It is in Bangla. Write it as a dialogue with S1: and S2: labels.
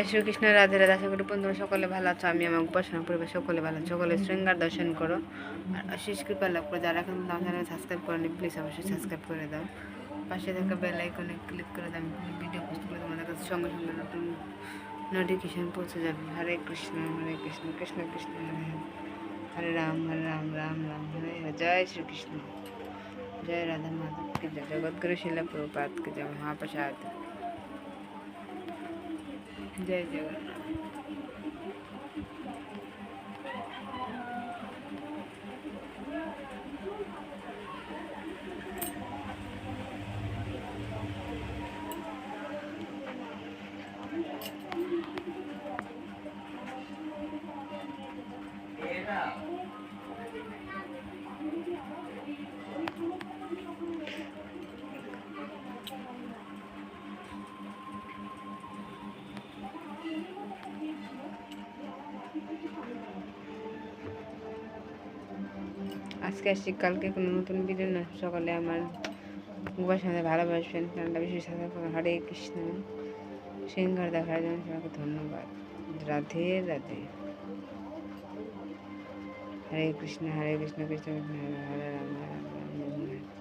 S1: জয় শ্রীকৃষ্ণ, রাধে রাধা, আশা করি বন্ধুরা সকলে ভালো আছো। আমি আমার উপাসনা পরিবার, সকলে ভালো আছো। সকলে শৃঙ্গার দর্শন করো। আর আশিস কৃপা লাভ করে। যারা এখন আমার চ্যানেল সাবস্ক্রাইব করেনি প্লিজ অবশ্যই সাবস্ক্রাইব করে দাও। পাশে থাকা বেল আইকনে ক্লিক করে দাও। আমি ভিডিও পোস্ট করে তোমাদের কাছে সঙ্গে সঙ্গে নতুন নোটিফিকেশন পৌঁছে যাবে। হরে কৃষ্ণ হরে কৃষ্ণ কৃষ্ণ কৃষ্ণ, হরে হরে। রাম হরে রাম রাম রাম, হরে হরে। জয় শ্রীকৃষ্ণ। জয় রাধা মাধব। কি জয় জগৎগুরু শিলা প্রভুপাত কি জয় মহাপ্রসাদ। জয় জগন্নাথ আজকে আসছি, কালকে কোনো নতুন ভিডিও না। সকালে আমার উপার সাথে ভালোবাসবেন ঠান্ডা বেশি সাথে হরে কৃষ্ণ। সিংহার দেখার জন্য সবাইকে ধন্যবাদ। রাধে রাধে। হরে কৃষ্ণ হরে কৃষ্ণ কৃষ্ণ কৃষ্ণ, হরে হরে রাম হরে রাম।